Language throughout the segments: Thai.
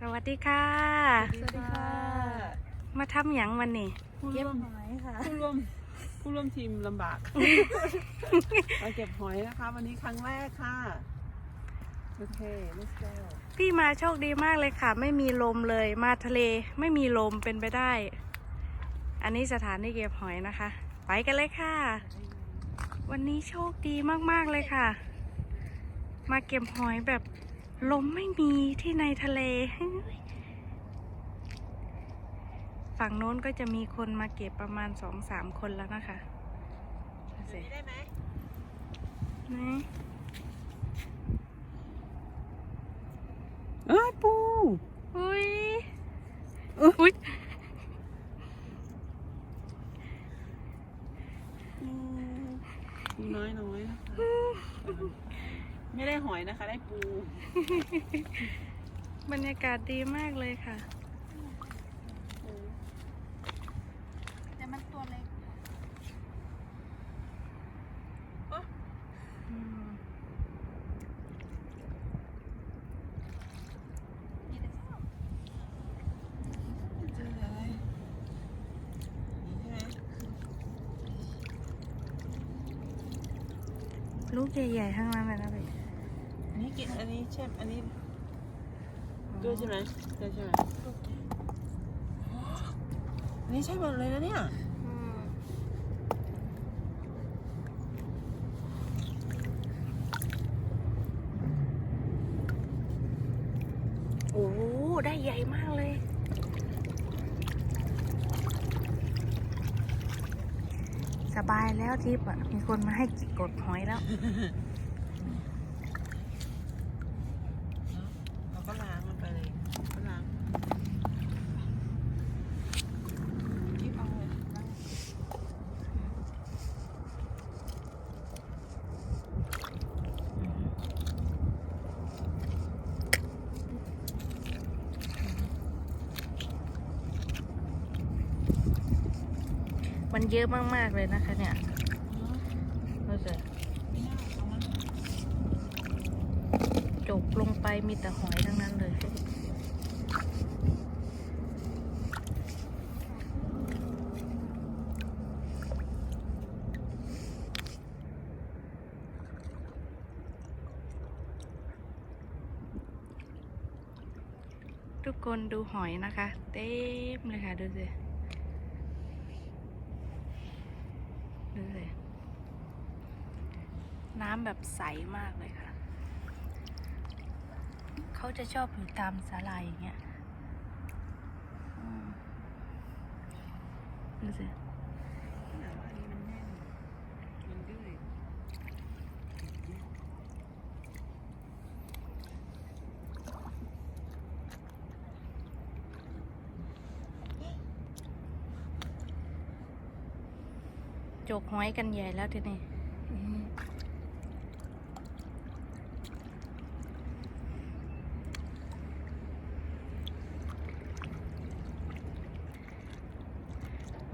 สวัสดีค่ะ สวัสดีค่ะ มาทำหยังวันนี้ ผู้เก็บร่วมหอยค่ะผู้ร่วมผู้ร่วมทีมลำบากมาเก็บหอยนะคะ วันนี้ครั้งแรกค่ะ โอเค let's go พี่มาโชคดีมากเลยค่ะ ไม่มีลมเลยมาทะเลไม่มีลมเป็นไปได้ อันนี้สถานที่เก็บหอยนะคะ ไปกันเลยค่ะ วันนี้โชคดีมากๆเลยค่ะ มาเก็บหอยแบบ ลมไม่มีที่ในทะเล ฝั่งโน้นก็จะมีคนมาเก็บประมาณสองสามคนแล้วนะคะดูสิได้ไหมนี่ เอ้ยปู อุ้ย อุ๊ย อุ้ย ปูน้อยน้อยๆนะคะไม่ได้หอยนะคะ ได้ปู บรรยากาศดีมากเลยค่ะ แต่มันตัวเล็กอืมมีแต่เศร้าเจออะไรนี่ใช่ไหมลูกใหญ่ๆทั้งนั้นเลยนะพี่อันนี้กินอันนี้ใช่อันนี้ ด้วยใช่ไหมใช่ใช่ไหมอันนี้ใช่หมดเลยนะเนี่ยอืมโอ้โหได้ใหญ่มากเลยสบายแล้วทิปอะ มีคนมาให้กดหอยแล้ว เราก็ล้างมันไปเลยก็ล้างที่เอาเลยล้าง มันเยอะมาก ๆ เลยนะคะเนี่ยเราจะจกลงไปมีแต่หอยทั้งนั้นเลยทุกคนดูหอยนะคะ เต็มเลยค่ะ ดูสิ ดูสิน้ำแบบใสมากเลยค่ะ เขาจะชอบอยู่ตามสาลายอย่างเงี้ยดูสิขนาดว่าอันนี้มันแน่นมันดื้อจกหอยกันใหญ่แล้วทีนี้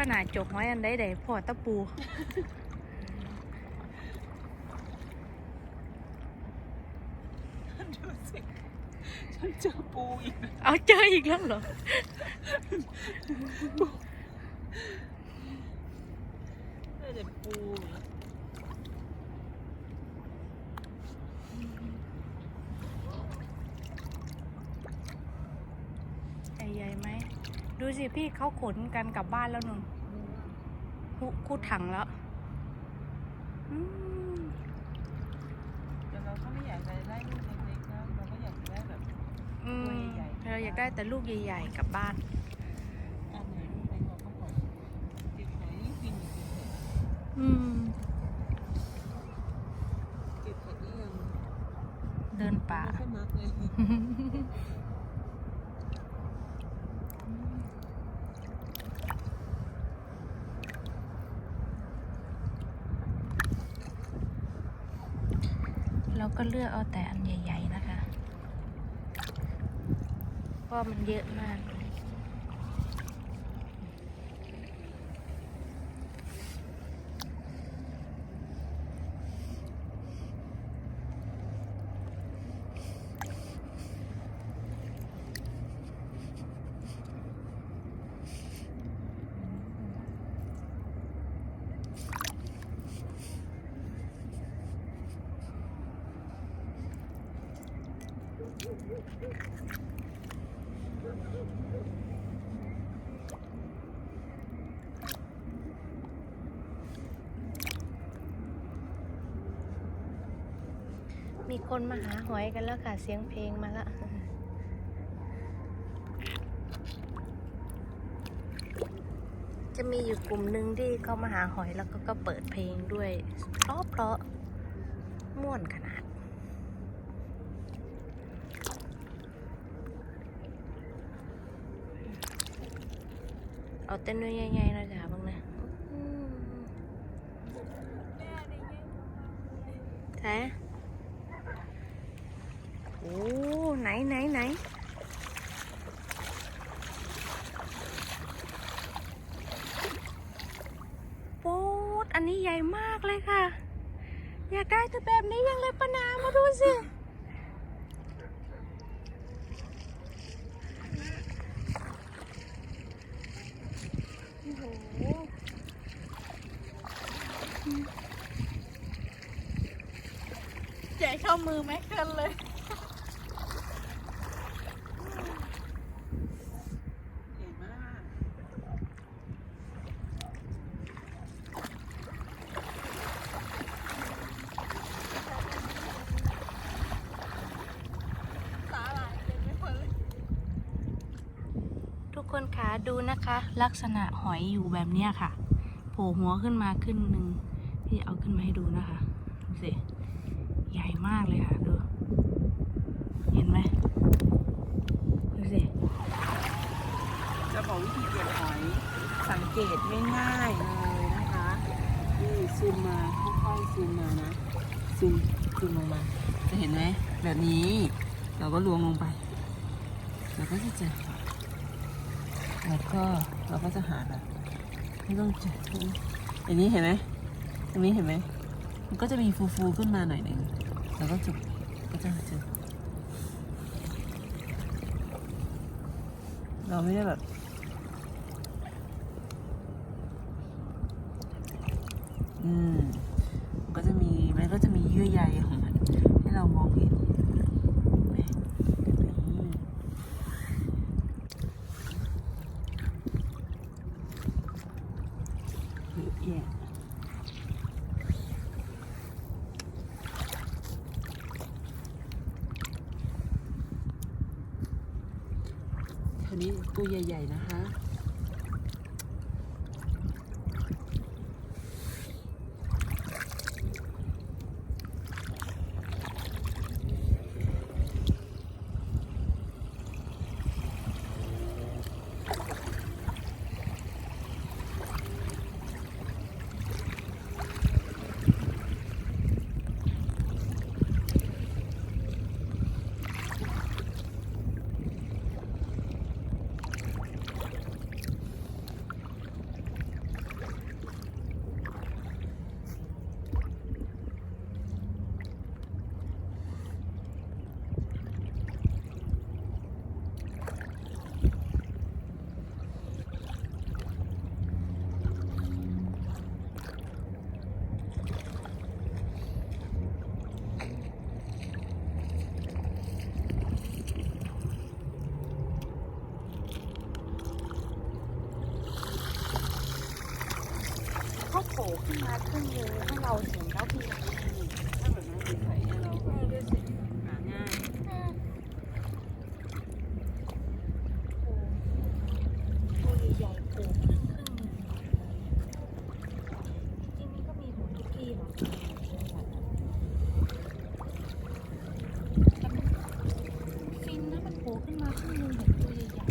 ป้าหนาจกหอยอันใดใดพอตะปู ดูสิฉันเจอปูอีกนะเอาเจออีกแล้วเหรอ เจอแต่ปูนะ ใหญ่ๆไหม ดูสิพี่เขาขนกันกลับบ้านแล้วนุ่นคุคูดถังแล้วอืมแต่เราก็ไม่อยากจะได้ลูกเล็กๆนะเราก็อยากจะได้แบบอืมตัวใหญ่ๆเราอยากได้แต่ลูกใหญ่ๆกลับบ้านอันไหนลูกเล็กเราก็บอกเก็บหอยยิ่งกินอยู่กินเถอะ อืม เก็บเผ็ดนี่ยัง เดินป่า ไม่ค่อยมั ก็เลือกเอาแต่อันใหญ่ ๆ นะคะเพราะมันเยอะมาก มีคนมาหาหอยกันแล้วค่ะ เสียงเพลงมาละจะมีอยู่กลุ่มหนึ่งที่เขามาหาหอยแล้วก็ก็เปิดเพลงด้วย เพราะเพราะม่วนขนาด เอาเต้นด้วยใหญ่ๆนะจ๊ะบ้างนะแท้โอ้ไหนไหนไหนโป๊ดอันนี้ใหญ่มากเลยค่ะ อยากได้ตัวแบบนี้ยังเลยปนามาดูสิ โอ้โห ใหญ่เข้ามือไหมเกินเลย ใหญ่มาก สาหร่ายเต็มไปหมดเลย ทุกคนคะดู นะคะ ลักษณะหอยอยู่แบบเนี้ยค่ะ โผล่หัวขึ้นมาขึ้นหนึ่งที่เอาขึ้นมาให้ดูนะคะดูสิใหญ่มากเลยค่ะดูเห็นไหมดูสิจะบอกวิธีเก็บหอยสังเกตง่ายๆเลยนะคะนี่ซูมมาค่อยๆซูมมานะซูมซูมลงมา จะเห็นไหมแบบนี้ เราก็ลวงลงไป เราก็จะเจอ แล้วก็เราก็จะหาแบบไม่ต้องเจออย่างนี้เห็นไหมตรงนี้เห็นไหมมันก็จะมีฟูๆขึ้นมาหน่อยหนึ่งแล้วก็จุดก็จะเจอเราไม่ได้แบบอืมก็จะมีมันก็จะมีเยื่อใยของมันให้เรามองเห็นไหมอืมเยอะแยะที นี้ตัวใหญ่ ๆ นะคะ เขาโผล่ขึ้นมาครึ่งหนึงให้เราเห็นแล้วพี่ ถ้าแบบนั้นใส่ๆเราก็หาง่าย ตัวใหญ่ๆโผล่ขึ้นครึ่งหนึงจริงๆมันก็มีหัวทุกที่หรอกแต่มันฟินนะมันโผล่ขึ้นมาครึ่งหนึงเห็นตัวใหญ่ๆ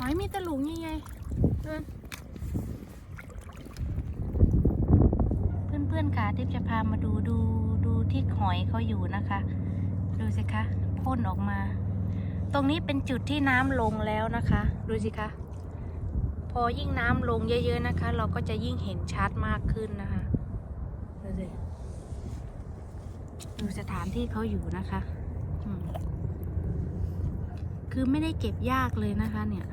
หอยมีแตะหลุงยังไงเพื่อนเพื่อนๆค่ะทิพจะพามาดูดูดูที่หอยเขาอยู่นะคะ ดูสิคะพ่นออกมา ตรงนี้เป็นจุดที่น้ำลงแล้วนะคะ ดูสิคะ พอยิ่งน้ำลงเยอะๆนะคะ เราก็จะยิ่งเห็นชัดมากขึ้นนะคะดูสิดูสถานที่เขาอยู่นะคะ คือไม่ได้เก็บยากเลยนะคะเนี่ย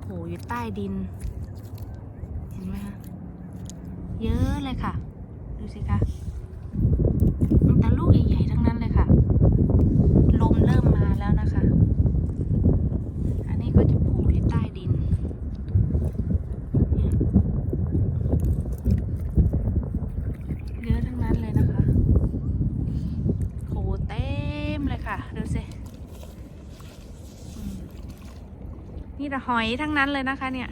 โผล่อยู่ใต้ดิน เห็นไหมคะ เยอะเลยค่ะ ดูสิคะแต่ลูกใหญ่ หอยทั้งนั้นเลยนะคะเนี่ย